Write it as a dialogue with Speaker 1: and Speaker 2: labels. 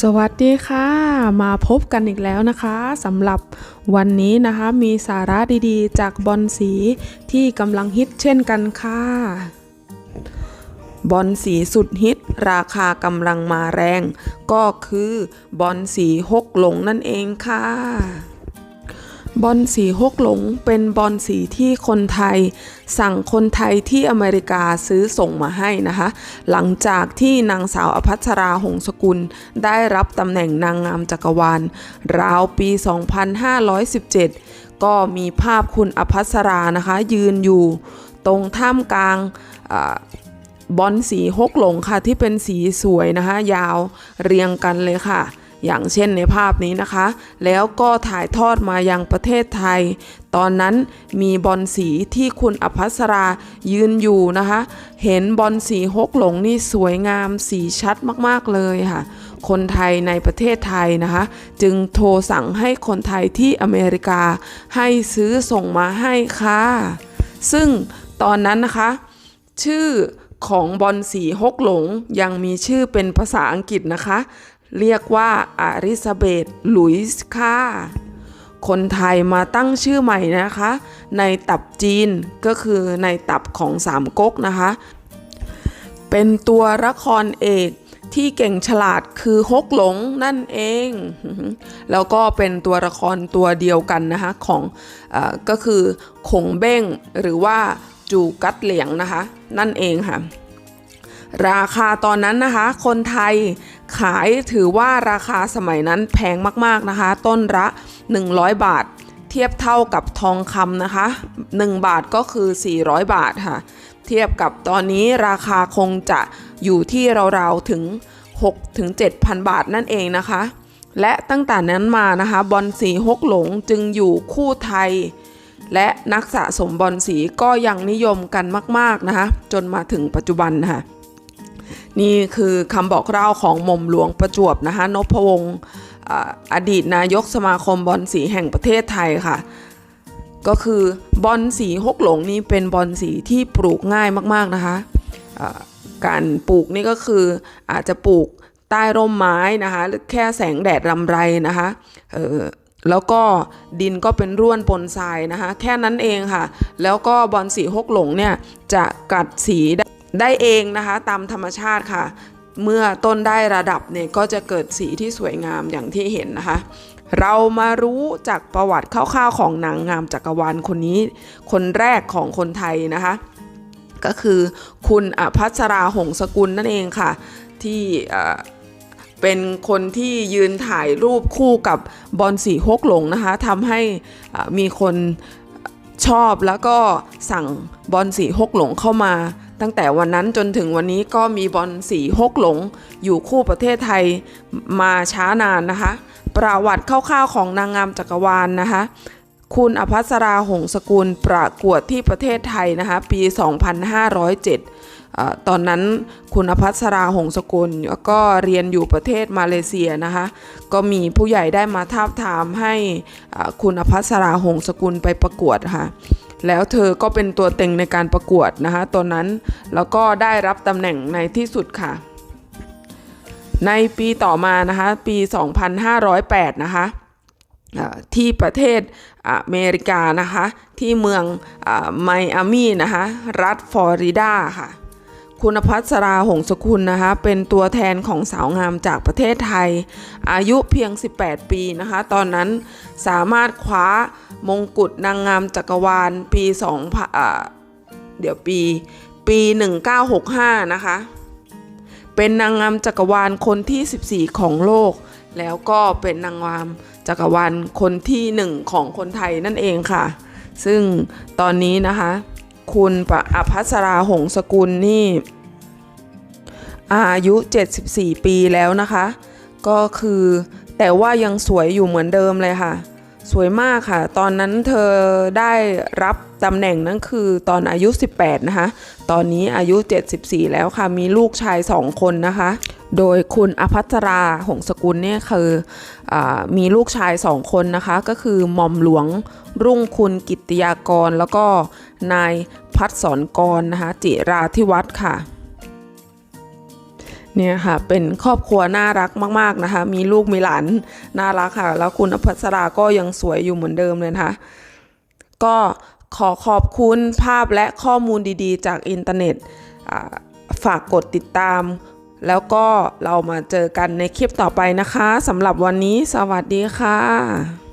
Speaker 1: สวัสดีค่ะ มาพบกันอีกแล้วนะคะสำหรับวันนี้นะคะมีสาระดีๆ จากบอลสีที่กำลังฮิตเช่นกันค่ะบอลสีสุดฮิตราคากำลังมาแรง ก็คือบอลสีหกหลงนั่นเองค่ะ บอลสีฮกหลงเป็นบอลสีที่คนไทย สั่งคนไทยที่อเมริกาซื้อส่งมาให้นะคะ หลังจากที่นางสาวอภัสราหงสกุล ได้รับตำแหน่งนางงามจักรวาล ราวปี 2517 ก็มีภาพคุณอภัสรานะคะยืนอยู่ตรงท่ามกลางอบอลสีฮกหลงค่ะที่เป็นสีสวยนะคะยาวเรียงกันเลยค่ะ อย่างเช่นในภาพนี้นะคะ แล้วก็ถ่ายทอดมายังประเทศไทย ตอนนั้นมีบอลสีที่คุณอภัสรายืนอยู่นะคะ เห็นบอลสีฮกหลงนี่สวยงามสีชัดมากๆเลยค่ะ คนไทยในประเทศไทยนะคะ จึงโทรสั่งให้คนไทยที่อเมริกา ให้ซื้อส่งมาให้ค่ะ ซึ่งตอนนั้นนะคะ ชื่อของบอลสีฮกหลงยังมีชื่อเป็นภาษาอังกฤษนะคะ เรียกว่าอาริซาเบธลุยส์ค่ะ คนไทยมาตั้งชื่อใหม่นะคะ ในตับจีนก็คือในตับของสามก๊กนะคะ เป็นตัวละครเอกที่เก่งฉลาดคือฮกหลงนั่นเอง แล้วก็เป็นตัวละครตัวเดียวกันนะคะของอก็คือขงเบ้งหรือว่าจูกัดเหลียงนะคะ นั่นเองค่ะ ราคาตอนนั้นนะคะ คนไทย ขายถือว่าราคาสมัยนั้นแพงมากๆนะคะ ต้นละ 100 บาท เทียบเท่ากับทองคำนะคะ 1 บาทก็คือ 400 บาทค่ะ เทียบกับตอนนี้ราคาคงจะอยู่ที่ราวๆถึง6ถึง7,000 บาทนั่นเองนะคะ และตั้งแต่นั้นมานะคะบอลสีฮกหลงจึงอยู่คู่ไทย และนักสะสมบอลสีก็ยังนิยมกันมาก ๆนะคะ จนมาถึงปัจจุบันนะคะ นี่คือคำบอกเล่าของหม่อมหลวงประจวบนะคะนพวงศ์อดีตนายกสมาคมบอลสีแห่งประเทศไทยค่ะ ก็คือบอลสีฮกหลงนี่เป็นบอลสีที่ปลูกง่ายมากๆนะคะการปลูกนี่ก็คืออาจจะปลูกใต้ร่มไม้นะคะหรือแค่แสงแดดรำไรนะคะแล้วก็ดินก็เป็นร่วนปนทรายนะคะ แค่นั้นเองค่ะ แล้วก็บอลสีฮกหลงเนี่ยจะกัดสี ได้เองนะคะตามธรรมชาติค่ะ เมื่อต้นได้ระดับเนี่ยก็จะเกิดสีที่สวยงามอย่างที่เห็นนะคะ เรามารู้จากประวัติคร่าวๆของนางงามจักรวาลคนนี้ คนแรกของคนไทยนะคะ ก็คือคุณอภัสราหงสกุลนั่นเองค่ะ ที่เป็นคนที่ยืนถ่ายรูปคู่กับบอลสีฮกหลงนะคะทำให้มีคนชอบแล้วก็สั่งบอลสีฮกหลงเข้ามา ตั้งแต่วันนั้นจนถึงวันนี้ก็มีบอลสีฮกหลง อยู่คู่ประเทศไทยมาช้านานนะคะ ประวัติคร่าวๆของนางงามจักรวาลนะคะ คุณอภัสราหงสกุลประกวดที่ประเทศไทยนะคะ ปี 2507อตอนนั้นคุณอภัสราหงสกุลก็เรียนอยู่ประเทศมาเลเซียนะคะ ก็มีผู้ใหญ่ได้มาทาบทามให้คุณอภัสราหงสกุลไปประกวดค่ะ แล้วเธอก็เป็นตัวเต็งในการประกวดนะคะตอนนั้นแล้วก็ได้รับตำแหน่งในที่สุดค่ะ ในปีต่อมานะคะปี 2508 นะคะที่ประเทศอเมริกานะคะ ที่เมืองไมอามี่นะคะ รัฐฟลอริดาค่ะ คุณพัสราหงสกุลนะคะ เป็นตัวแทนของสาวงามจากประเทศไทย อายุเพียง 18 ปีนะคะ ตอนนั้นสามารถคว้ามงกุฎนางงามจักรวาลปี2อ่าเดี๋ยวปี ปี 1965 นะคะ เป็นนางงามจักรวาลคนที่ 14 ของโลก แล้วก็เป็นนางงามจักรวาลคนที่หนึ่งของคนไทยนั่นเองค่ะ ซึ่งตอนนี้นะคะ คุณปะอภัสราหงสกุลนี่ อายุ 74 ปีแล้วนะคะ ก็คือแต่ว่ายังสวยอยู่เหมือนเดิมเลยค่ะ สวยมากค่ะ ตอนนั้นเธอได้รับตำแหน่งนั้นคือตอนอายุ 18 นะคะ ตอนนี้อายุ 74 แล้วค่ะ มีลูกชาย 2 คนนะคะ โดยคุณอภัสราหงสกุลเนี่ยคืออมีลูกชาย 2 คนนะคะ ก็คือหม่อมหลวงรุ่งคุณกิตติยากร แล้วก็นายพัฒสอนกรนะคะ จิราธิวัฒน์ค่ะ เนี่ยค่ะเป็นครอบครัวน่ารักมาก ๆนะคะ มีลูกมีหลานน่ารักค่ะ แล้วคุณอภัสราก็ยังสวยอยู่เหมือนเดิมเลยนะคะ ก็ขอขอบคุณภาพและข้อมูลดีๆ จากอินเทอร์เน็ตฝากกดติดตาม แล้วก็เรามาเจอกันในคลิปต่อไปนะคะสำหรับวันนี้สวัสดีค่ะ